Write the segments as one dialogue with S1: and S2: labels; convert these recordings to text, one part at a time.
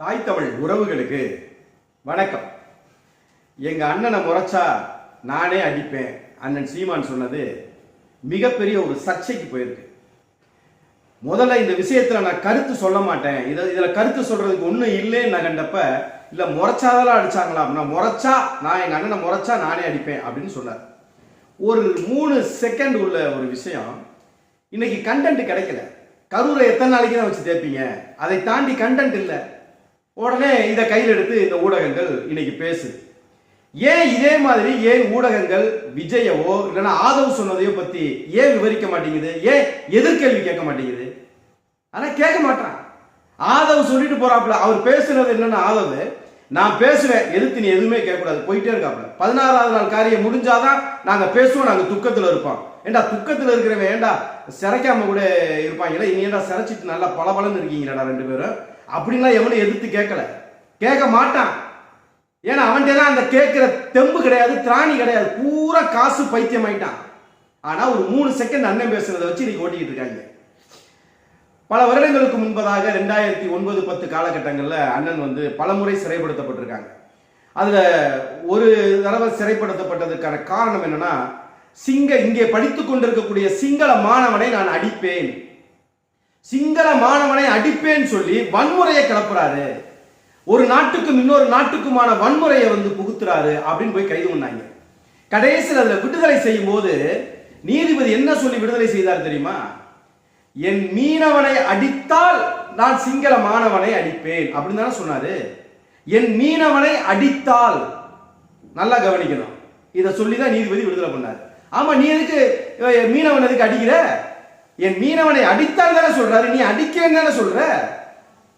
S1: தாய் தமிழ் உறவுகளுக்கு வணக்கம். எங்க அண்ணனை முறைச்சா நானே அடிப்பேன். அண்ணன் சீமான் சொன்னது மிகப்பெரிய ஒரு சர்ச்சைக்கு போயிருக்கு. முதல்ல இந்த விஷயத்துல நான் கருத்து சொல்ல மாட்டேன். இதை இதுல கருத்து சொல்றதுக்கு ஒண்ணும் இல்லைன்னு நான் கண்டப்ப இல்ல முறைச்சாதெல்லாம் அடிச்சாங்களா? அப்படின்னா முறைச்சா நான் எங்க அண்ணனை முறைச்சா நானே அடிப்பேன் அப்படின்னு சொன்னார். ஒரு மூணு செகண்ட் உள்ள ஒரு விஷயம் இன்னைக்கு கண்டென்ட் கிடைக்கல. கரூரை எத்தனை நாளைக்கு தான் வச்சு தேப்பீங்க அதை தாண்டி கண்டென்ட் இல்லை. உடனே இதை கையில் எடுத்து இந்த ஊடகங்கள் இன்னைக்கு பேசு ஏன் இதே மாதிரி ஏன் ஊடகங்கள் விஜயவோ இல்லைன்னா ஆதவ் சொன்னதையோ பத்தி ஏன் விவரிக்க மாட்டேங்குது? ஏன் எதிர்கேள்வி கேட்க மாட்டேங்குது? ஆனா கேட்க மாட்டான் ஆதவ் சொல்லிட்டு போறாப்புல அவர் பேசுறது என்னன்னா ஆதவ் நான் பேசுவேன் எதிர்த்து நீ எதுவுமே கேட்கக்கூடாது போயிட்டே இருக்காப்புல. பதினாறாவது நாள் காரியம் முடிஞ்சாதான் நாங்க பேசுவோம் நாங்க துக்கத்துல இருப்போம். ஏண்டா துக்கத்துல இருக்கிறவன் ஏண்டா சிறைக்காம கூட இருப்பாங்களே இனி ஏண்டா சிறைச்சிட்டு நல்லா பளபளன்னு இருக்கீங்களா ரெண்டு பேரும்? அப்படின்லாம் எவனும் எதிர்த்து கேட்கல. கேட்க மாட்டான். ஏன்னா அவன்கிட்ட அந்த கேட்கிற தெம்பு கிடையாது திராணி கிடையாது. பூரா காசு பைத்தியம் ஆயிட்டான் ஆனா ஒரு மூணு செகண்ட் அண்ணன் பேசுறதை வச்சு இன்னைக்கு ஓட்டிக்கிட்டு இருக்காங்க. பல வருடங்களுக்கு முன்பதாக ரெண்டாயிரத்தி ஒன்பது பத்து காலகட்டங்களில் அண்ணன் வந்து பலமுறை சிறைப்படுத்தப்பட்டிருக்காங்க. அதில் ஒரு தடவை சிறைப்படுத்தப்பட்டதுக்கான காரணம் என்னன்னா சிங்க இங்கே படித்து கொண்டிருக்கக்கூடிய சிங்கள மாணவனை நான் அடிப்பேன். சிங்கள மாணவனை அடிப்பேன் சொல்லி வன்முறையை கிளப்புறாரு. ஒரு நாட்டுக்கும் இன்னொரு நாட்டுக்குமான வன்முறையை வந்து புகுத்துறாரு அப்படின்னு போய் கைது பண்ணாங்க. கடைசியில் அதில் விடுதலை செய்யும் போது நீதிபதி என்ன சொல்லி விடுதலை செய்தார் தெரியுமா? என் மீனவனை அடித்தால் நான் சிங்கள மாணவனை அடிப்பேன் அப்படின்னு தானே சொன்னாரு. என் மீனவனை அடித்தால் நல்லா கவனிக்கணும். இதை சொல்லி தான் நீதிபதி விடுதலை பண்ணார். ஆமா நீ எதுக்கு மீனவன் எதுக்கு அடிக்கிற? என் மீனவனை அடித்தால் தானே சொல்றாரு நீ அடிக்கன்னு தானே சொல்ற.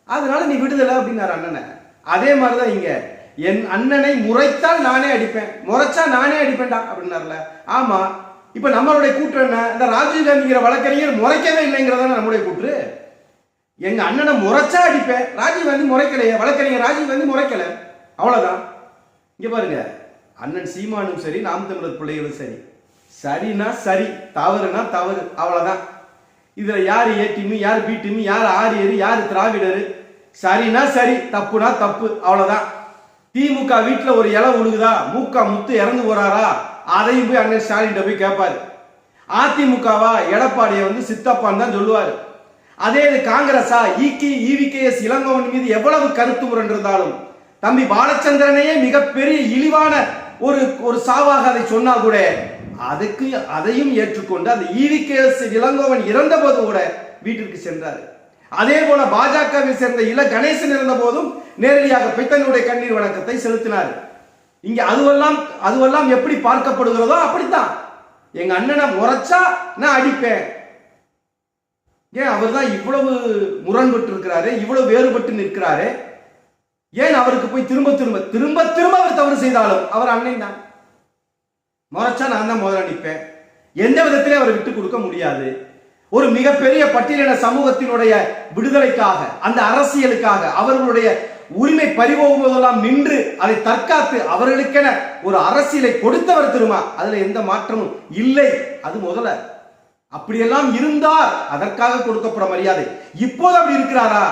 S1: அதனால நீ விடுதலை அப்படின்னாரு அண்ணனை. அதே மாதிரிதான் இங்க. என் அண்ணனை முறைத்தால் நானே அடிப்பேன். முறைச்சா நானே அடிப்பேன்டா அப்படின்னார்ல. ஆமா இப்ப நம்மளுடைய கூற்று என்ன? இந்த ராஜீவ் காந்திங்கிற வழக்கறிஞர் முறைக்கவே இல்லைங்கிறதான நம்முடைய கூற்று? எங்க அண்ணனை முறைச்சா அடிப்பேன். ராஜீவ் காந்தி முறைக்கலையே. வழக்கறிஞர் ராஜீவ் காந்தி முறைக்கல. அவ்வளவுதான். இங்க பாருங்க. அண்ணன் சீமானும் சரி நாம் தமிழர் பிள்ளைகளும் சரி. சரினா சரி தவறுனா தவறு. அவ்வளவுதான். இதில் யார் ஏ யார் பி யார் ஆரியர் யார் திராவிடர்? சரினா சரி தப்புனா தப்பு அவ்வளோதான் திமுக வீட்டில் ஒரு இலை உழுகுதா? மூக்கா முத்து இறந்து போறாரா? அதையும் போய் அண்ணன் ஸ்டாலின் போய் கேட்பாரு அதிமுகவா? எடப்பாடியை வந்து சித்தப்பான்னு தான் சொல்லுவார். அதே இது காங்கிரஸா? இகே இவிகேஎஸ் இளங்கோவன் மீது எவ்வளவு கருத்து முரண்டிருந்தாலும் தம்பி பாலச்சந்திரனையே மிகப்பெரிய இழிவான ஒரு ஒரு சாவாக அதை சொன்னா கூட அதுக்கு அதையும் ஏற்றுக்கொண்டு அந்த ஈவிகேஎஸ் இளங்கோவன் இறந்தபோது கூட வீட்டிற்கு சென்றார். அதே போல பாஜகவை சேர்ந்த இல கணேசன் இருந்த போதும் நேரடியாக பித்தனுடைய கண்ணீர் வணக்கத்தை செலுத்தினார். இங்க அதுவெல்லாம் அதுவெல்லாம் எப்படி பார்க்கப்படுகிறதோ அப்படித்தான். எங்க அண்ணனை முறைச்சா நான் அடிப்பேன். ஏன் அவர் தான் இவ்வளவு முரண்பட்டு இருக்கிறாரு இவ்வளவு வேறுபட்டு நிற்கிறாரு? ஏன் அவருக்கு போய் திரும்ப திரும்ப திரும்ப திரும்ப அவர் தவறு செய்தாலும் அவர் அண்ணன் தான்? முறைச்சா நான் தான் முதல்ல நிற்பேன். எந்த விதத்திலே அவரை விட்டு கொடுக்க முடியாது. ஒரு மிகப்பெரிய பட்டியலின சமூகத்தினுடைய விடுதலைக்காக அந்த அரசியலுக்காக அவர்களுடைய உரிமை பறிபோகும்போதெல்லாம் நின்று அதை தற்காத்து அவர்களுக்கென ஒரு அரசியலை கொடுத்தவர் திருமா அதுல எந்த மாற்றமும் இல்லை. அது முதல்ல. அப்படியெல்லாம் இருந்தார் அதற்காக கொடுக்கப்பட மரியாதை. இப்போது அப்படி இருக்கிறாரா?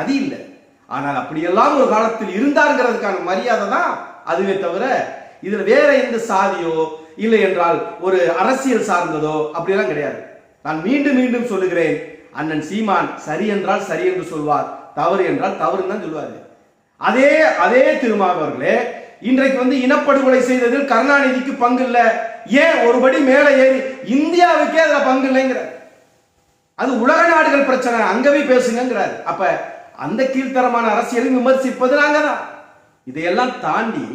S1: அது இல்லை. ஆனால் அப்படியெல்லாம் ஒரு காலத்தில் இருந்தாருங்கிறதுக்கான மரியாதை தான் அதுவே தவிர இதுல வேற எந்த சாதியோ இல்லை என்றால் ஒரு அரசியல் சார்ந்ததோ அப்படிலாம் கிடையாது. நான் மீண்டும் மீண்டும் சொல்லுகிறேன் அண்ணன் சீமான் சரி என்றால் சரி என்று சொல்வார் தவறு என்றால் தவறுன்னு தான் சொல்வார் அதே அதே திருமாவர்களே இன்றைக்கு வந்து இனப்படுகொலை செய்ததில் கருணாநிதிக்கு பங்கு இல்லை. ஏன் ஒருபடி மேலே ஏறி இந்தியாவுக்கே அதுல பங்கு இல்லைங்கிறார். அது உலக நாடுகள் பிரச்சனை அங்கவே பேசுங்கிறார் அப்ப அந்த கீழ்த்தரமான அரசியலையும் விமர்சிப்பது நாங்க தான் இதையெல்லாம் தாண்டி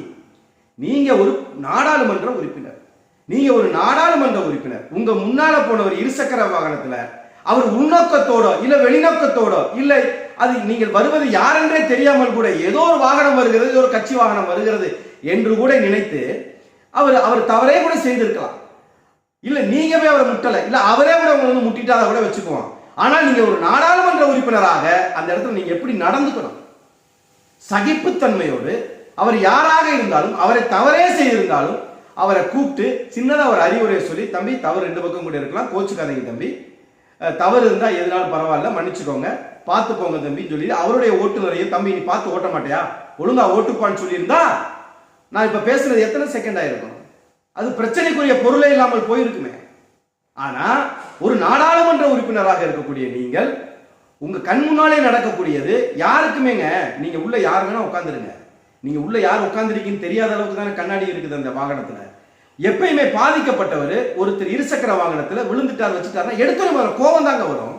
S1: நீங்க ஒரு நாடாளுமன்ற உறுப்பினர். நீங்க ஒரு நாடாளுமன்ற உறுப்பினர் உங்க முன்னால போனவர் இருசக்கர வாகனத்துல அவர் உள்நோக்கத்தோடோ இல்ல வெளிநோக்கத்தோடோ இல்லை அது நீங்கள் வருவது யாரென்றே தெரியாமல் கூட ஏதோ ஒரு வாகனம் வருகிறது ஏதோ ஒரு கட்சி வாகனம் வருகிறது என்று கூட நினைத்து அவர் அவர் தவறே கூட செய்திருக்கலாம். இல்ல நீங்கவே அவரை முட்டலை. இல்ல அவரே கூட உங்களை வந்து முட்டிட்டாத கூட வச்சுக்குவோம். ஆனால் நீங்க ஒரு நாடாளுமன்ற உறுப்பினராக அந்த இடத்துல நீங்க எப்படி நடந்துக்கணும்? சகிப்புத்தன்மையோடு அவர் யாராக இருந்தாலும் அவரை தவறே செய்திருந்தாலும் அவரை கூப்பிட்டு சின்னதாக ஒரு அறிவுரையை சொல்லி தம்பி தவறு ரெண்டு பக்கம் கூட இருக்கலாம் கோச்சுக்காதீங்க தம்பி. தவறு இருந்தால் எதுனாலும் பரவாயில்ல மன்னிச்சுக்கோங்க. பார்த்து போங்க தம்பின்னு சொல்லி அவருடைய ஓட்டுநரையும் தம்பி நீ பார்த்து ஓட்ட மாட்டியா? ஒழுங்கா ஓட்டுப்பான்னு சொல்லியிருந்தா நான் இப்போ பேசுனது எத்தனை செகண்ட் ஆயிருக்கும்? அது பிரச்சனைக்குரிய பொருளே இல்லாமல் போயிருக்குமே. ஆனால் ஒரு நாடாளுமன்ற உறுப்பினராக இருக்கக்கூடிய நீங்கள் உங்கள் கண் முன்னாலே நடக்கக்கூடியது யாருக்குமேங்க? நீங்கள் உள்ள யார் வேணா உட்காந்துருங்க நீங்க உள்ள யார் உட்காந்துருக்கீங்கன்னு தெரியாத அளவுக்கு தானே கண்ணாடி இருக்குது அந்த வாகனத்துல. எப்பயுமே பாதிக்கப்பட்டவர் ஒருத்தர் இருசக்கர வாகனத்துல விழுந்துட்டார் வச்சுட்டாருன்னா எடுத்துட்டு வர கோபம் தாங்க வரும்.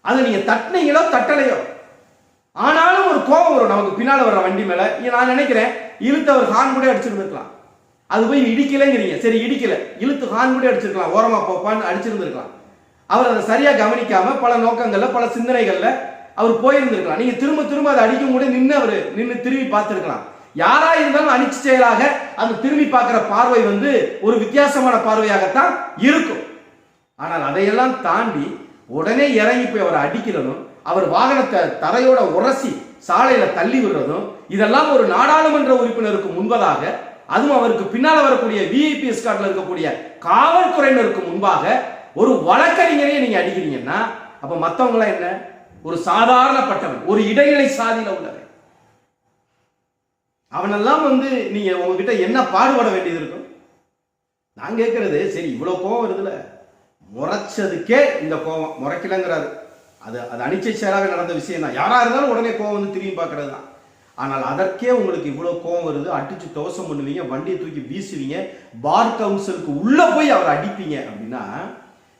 S1: அது நீங்க தட்டினீங்களோ தட்டலையோ. ஆனாலும் ஒரு கோபம் வரும். நமக்கு பின்னால வர்ற வண்டி மேல. நான் நினைக்கிறேன் இழுத்து அவர் ஹார்ன் கூட அடிச்சிருந்துருக்கலாம். அது போய் இடிக்கலைங்கிறீங்க. சரி இடிக்கல. இழுத்து ஹார்ன் கூட அடிச்சிருக்கலாம். ஓரமா போப்பான்னு அடிச்சிருந்திருக்கலாம். அவர் அதை சரியா கவனிக்காம பல நோக்கங்கள்ல பல சிந்தனைகள்ல அவர் போயிருந்திருக்கலாம். நீங்க திரும்ப திரும்ப அதை அடிக்கும் கூட நின்று அவர் நின்று திரும்பி பார்த்துருக்கலாம். யாரா இருந்தாலும் அணிச்சு செயலாக அந்த திரும்பி பார்க்கிற பார்வை வந்து ஒரு வித்தியாசமான பார்வையாகத்தான் இருக்கும். ஆனால் அதையெல்லாம் தாண்டி உடனே இறங்கி போய் அவரை அடிக்கிறதும் அவர் வாகனத்தை தரையோட உரசி சாலையில தள்ளி விடுறதும் இதெல்லாம் ஒரு நாடாளுமன்ற உறுப்பினருக்கு முன்பதாக அதுவும் அவருக்கு பின்னால் வரக்கூடிய விஐபி எஸ்கார்ட்ல இருக்கக்கூடிய காவல்துறையினருக்கு முன்பாக ஒரு வழக்கறிஞரையே நீங்க அடிக்கிறீங்கன்னா அப்ப மத்தவங்களாம் என்ன? ஒரு சாதாரணப்பட்டவன் ஒரு இடைநிலை சாதியில உள்ளவன். அவனெல்லாம் வந்து நீங்க உங்ககிட்ட என்ன பாடுபட வேண்டியது இருக்கும்? நான் கேட்கறது சரி இவ்வளவு கோவம் வருதுல. முறைச்சதுக்கே இந்த கோவம் முறைக்கலங்கிறாரு. அது அது அனிச்சை சேராக நடந்த விஷயம் தான். யாரா இருந்தாலும் உடனே கோவம் வந்து திரும்பி பார்க்கறது தான். ஆனால் அதற்கே உங்களுக்கு இவ்வளவு கோவம் வருது அடிச்சு தோசம் பண்ணுவீங்க வண்டியை தூக்கி வீசுவீங்க பார் கவுன்சிலுக்கு உள்ள போய் அவரை அடிப்பீங்க அப்படின்னா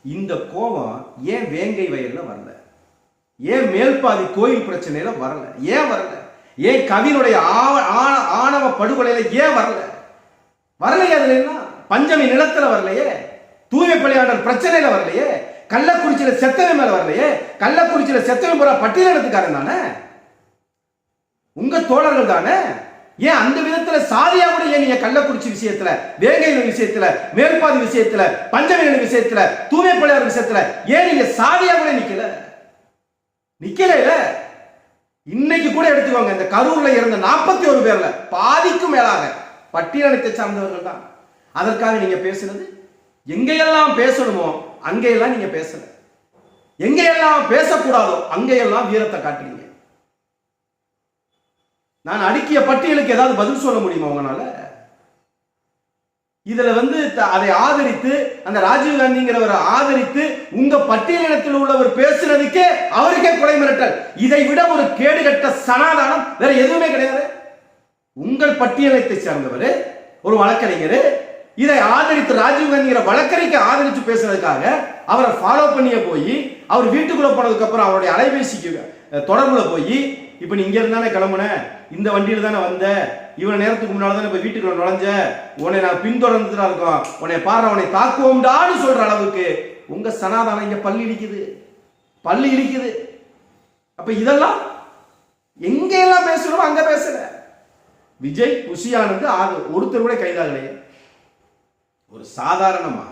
S1: இந்த கோபம் ஏன் வேங்கை வயல்ல வரல? ஏன் மேல்பாதி கோயில் பிரச்சனையில வரல? ஏன் வரல? ஏன் கவினுடைய ஆணவ படுகொலையில ஏன் வரல? வரலையே அதுல என்ன? பஞ்சமி நிலத்துல வரலையே? தூய்மை பணியாளர் பிரச்சனையில வரலையே? கள்ளக்குறிச்சியில செத்தவன் மேல வரலையே? கள்ளக்குறிச்சியில செத்தவன் பூரா பட்டியலிடத்துக்காரன் தானே? உங்க தோழர்கள் தானே? ஏன் அந்த விதத்துல சாதியா கூட ஏன் நீங்க கள்ளக்குறிச்சி விஷயத்துல வேங்கை விஷயத்துல மேல்பாதி விஷயத்துல பஞ்சமி விஷயத்துல தூய்மை பணியாளர் விஷயத்துல ஏன் நீங்க சாதியா கூட நிக்கல? நிக்கல இன்னைக்கு கூட எடுத்துக்கோங்க இந்த கரூர்ல இறந்த நாற்பத்தி ஒரு பேர்ல பாதிக்கும் மேலாக பட்டியலத்தை சார்ந்தவர்கள் தான். அதற்காக நீங்க பேசுனது எங்கெல்லாம் பேசணுமோ அங்கெல்லாம் நீங்க பேசல. எங்கெல்லாம் பேசக்கூடாதோ அங்கெல்லாம் வீரத்தை காட்டுறீங்க. நான் அடுக்கிய பட்டியலுக்கு ஏதாவது பதில் சொல்ல முடியுமா உங்களால? இதுல வந்து த- அதை ஆதரித்து அந்த ராஜீவ் காந்திங்கிறவரை ஆதரித்து உங்க பட்டியலினத்தில் உள்ளவர் பேசுனதுக்கே அவருக்கே கொலை மிரட்டல். இதை விட ஒரு கேடுகட்ட சனாதானம் வேற எதுவுமே கிடையாது. உங்கள் பட்டியலத்தை சேர்ந்தவர் ஒரு வழக்கறிஞர் இதை ஆதரித்து ராஜீவ் காந்திங்கிற வழக்கறிக்கை ஆதரித்து பேசுறதுக்காக அவரை ஃபாலோ பண்ணிய போய் அவர் வீட்டுக்குள்ள போனதுக்கு அப்புறம் அவருடைய அலைபேசிக்கு தொடர்புல போய் இப்ப நீ இங்க இருந்தானே கிளம்புன? இந்த வண்டியில தானே வந்த? இவ்வளவு நேரத்துக்கு முன்னால தானே இப்ப வீட்டுக்குள்ள நுழைஞ்ச? உன்னை நான் பின்தொடர்ந்து தான் இருக்கோம். உன்னை பாரு உன்னை தாக்குவோம்டான்னு சொல்ற அளவுக்கு உங்க சனாதானம் இங்க பள்ளி இடிக்குது. பள்ளி இடிக்குது. அப்ப இதெல்லாம் எங்க எல்லாம் பேசணுமோ அங்க பேசல. விஜய் குஷியானது ஆறு ஒருத்தர் கூட கைதாகலையே. ஒரு சாதாரணமா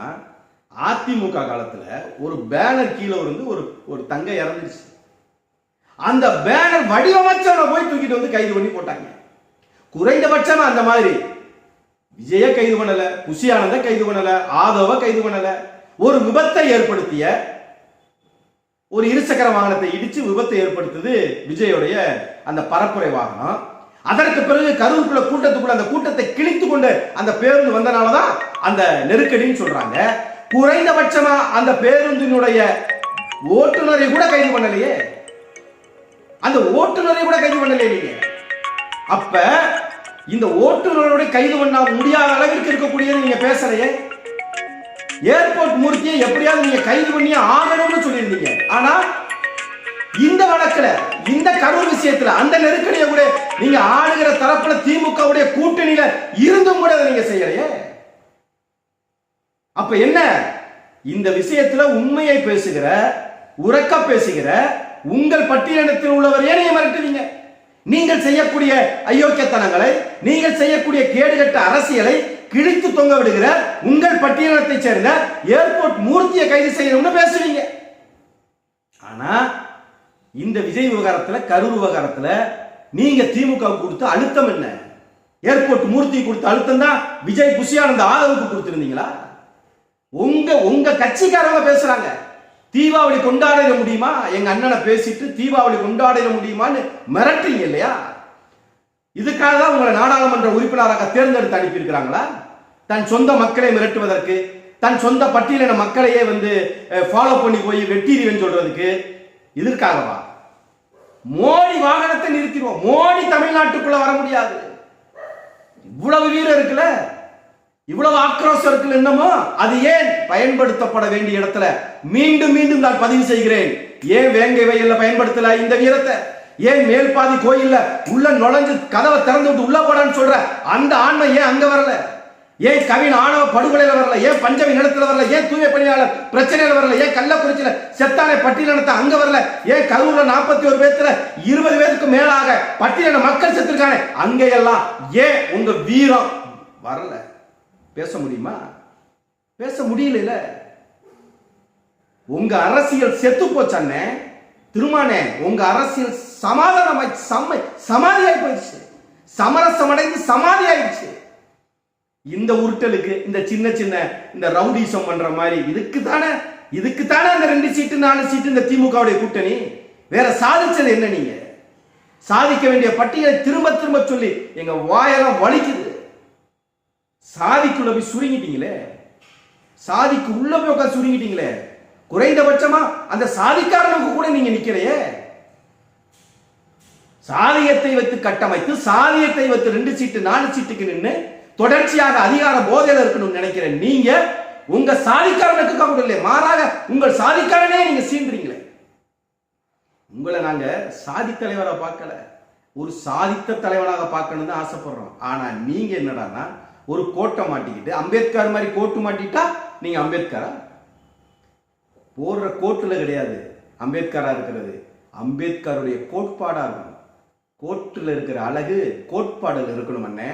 S1: அதிமுக காலத்துல ஒரு பேனர் கீழே இருந்து ஒரு ஒரு தங்க இறந்துச்சு அந்த பேனர் வடிவமைச்சவனை போய் தூக்கிட்டு வந்து கைது பண்ணி போட்டாங்க. குறைந்தபட்சமா அந்த மாதிரி. விஜய கைது பண்ணல குஷியானந்த கைது பண்ணல ஆதவ கைது பண்ணல. ஒரு விபத்தை ஏற்படுத்திய ஒரு இருசக்கர வாகனத்தை இடிச்சு விபத்தை ஏற்படுத்துது விஜயோடைய அந்த பரப்புரை வாகனம். அதற்கு பிறகு கருவுக்குள்ள கூட்டத்துக்குள்ள அந்த கூட்டத்தை கிழித்து கொண்டு அந்த பேருந்து வந்தனாலதான் அந்த நெருக்கடின்னு சொல்றாங்க. குறைந்தபட்சமா அந்த பேருந்தினுடைய ஓட்டுநரை கூட கைது பண்ணலையே. அந்த ஓட்டுநரை கூட கைது பண்ணலையே நீங்க. அப்ப இந்த ஓட்டுநரோட கைது பண்ண முடியாத அளவிற்கு இருக்கக்கூடியது நீங்க பேசலையே ஏர்போர்ட் மூர்த்தியை எப்படியாவது நீங்க கைது பண்ணி ஆகணும்னு சொல்லியிருந்தீங்க. ஆனா இந்த வழக்குல இந்த கரூர் விஷயத்துல அந்த நெருக்கடியை கூட நீங்க ஆளுகிற தரப்புல திமுகவுடைய கூட்டணியில இருந்தும் கூட நீங்க செய்யலையே. அப்ப என்ன? இந்த விஷயத்துல உண்மையை பேசுகிற உறக்க பேசுகிற உங்கள் பட்டியலத்தில் உள்ளவர் ஏனைய மிரட்டுவீங்க. நீங்கள் செய்யக்கூடிய அயோக்கியத்தனங்களை நீங்கள் செய்யக்கூடிய கேடுகட்ட அரசியலை கிழித்து தொங்க விடுகிற உங்கள் பட்டியலத்தை சேர்ந்த ஏர்போர்ட் மூர்த்தியை கைது செய்யணும்னு பேசுவீங்க ஆனா இந்த விஜய் விவகாரத்துல கரூர் விவகாரத்துல நீங்க திமுக கொடுத்த அழுத்தம் என்ன? ஏர்போர்ட் மூர்த்தி கொடுத்த அழுத்தம் தான் விஜய் புஷியானந்த ஆதரவுக்கு கொடுத்திருந்தீங்களா? உங்க உங்க கட்சிக்காரங்க பேசுறாங்க. தீபாவளி கொண்டாடிட முடியுமா? எங்க அண்ணனை பேசிட்டு தீபாவளி கொண்டாடிட முடியுமான்னு மிரட்டுறீங்க இல்லையா? இதுக்காக தான் உங்களை நாடாளுமன்ற உறுப்பினராக தேர்ந்தெடுத்து அனுப்பியிருக்கிறாங்களா? தன் சொந்த மக்களை மிரட்டுவதற்கு தன் சொந்த பட்டியலின மக்களையே வந்து ஃபாலோ பண்ணி போய் வெட்டிடுவேன்னு சொல்றதுக்கு இதற்காகவா மோடி வாகனத்தை நிறுத்திடுவோம். மோடி தமிழ்நாட்டுக்குள்ள வர முடியாது. இவ்வளவு வீரம் இருக்குல்ல? இவ்வளவு ஆக்ரோஷம் இருக்குல்ல என்னமோ அது ஏன் பயன்படுத்தப்பட வேண்டிய இடத்துல மீண்டும் மீண்டும் நான் பதிவு செய்கிறேன். ஏன் வேங்கை வயல்ல பயன்படுத்தல இந்த வீரத்தை? ஏன் மேல் பாதி கோயில்ல உள்ள நுழைஞ்சு கதவை திறந்து விட்டு உள்ள போடான்னு சொல்ற? அந்த ஆண்மை ஏன் அங்க வரல? ஏன் கவின் ஆணவ படுகொலையில வரல? ஏன் பஞ்சமி நிலத்துல வரல? ஏன் தூய பணியாளர் பிரச்சனையில வரல? ஏன் கள்ளக்குறிச்சியில செத்தானை பட்டியலினத்தை அங்க வரல? ஏன் கரூர்ல நாற்பத்தி ஒரு பேத்துல இருபது பேருக்கு மேலாக பட்டியலின மக்கள் செத்துருக்கானே? அங்கெல்லாம் ஏன் உங்க வீரம் வரல? பேச முடியுமா? பேச முடியல உங்க அரசியல் செத்து போச்சண்ணே திருமானே உங்க அரசியல் சமாதானம் சம்மை சமாதியாகி போயிடுச்சு. சமரசம் அடைந்து சமாதி ஆயிடுச்சு இந்த உருட்டலுக்கு இந்த சின்ன சின்ன இந்த ரவுடிசம் பண்ற மாதிரி இதுக்கு தானே இதுக்கு தானே அந்த ரெண்டு சீட்டு நாலு சீட்டு இந்த திமுகவுடைய கூட்டணி? வேற சாதிச்சது என்ன நீங்க? சாதிக்க வேண்டிய பட்டியலை திரும்ப திரும்ப சொல்லி எங்க வாயெல்லாம் வலிக்குது. சாதிக்குள்ள போய் சுருங்கிட்டீங்களே? சாதிக்கு உள்ள போய் உட்காந்து சுருங்கிட்டீங்களே? குறைந்தபட்சமா அந்த சாதிக்காரனுக்கு கூட நீங்க நிக்கிறையே சாதியத்தை வைத்து கட்டமைத்து சாதியத்தை வைத்து ரெண்டு சீட்டு நாலு சீட்டுக்கு நின்று தொடர்ச்சியாக அதிகார போதையில இருக்கணும்னு நினைக்கிற நீங்க உங்க சாதிக்காரனுக்கு கூட இல்லை மாறாக உங்கள் சாதிக்காரனே நீங்க சீண்டுறீங்களே. உங்களை நாங்க சாதி தலைவரா பார்க்கல. ஒரு சாதித்த தலைவனாக பார்க்கணும்னு தான் ஆசைப்படுறோம். ஆனா நீங்க என்னடான்னா ஒரு கோட்டை மாட்டிக்கிட்டு அம்பேத்கர் மாதிரி கோட்டு மாட்டிட்டா நீங்க அம்பேத்கரா? போடுற கோட்டில் கிடையாது. அம்பேத்கரா இருக்கிறது. அம்பேத்கருடைய கோட்பாடா இருக்கணும். கோட்டில் இருக்கிற அழகு கோட்பாடுல இருக்கணும் அண்ணே.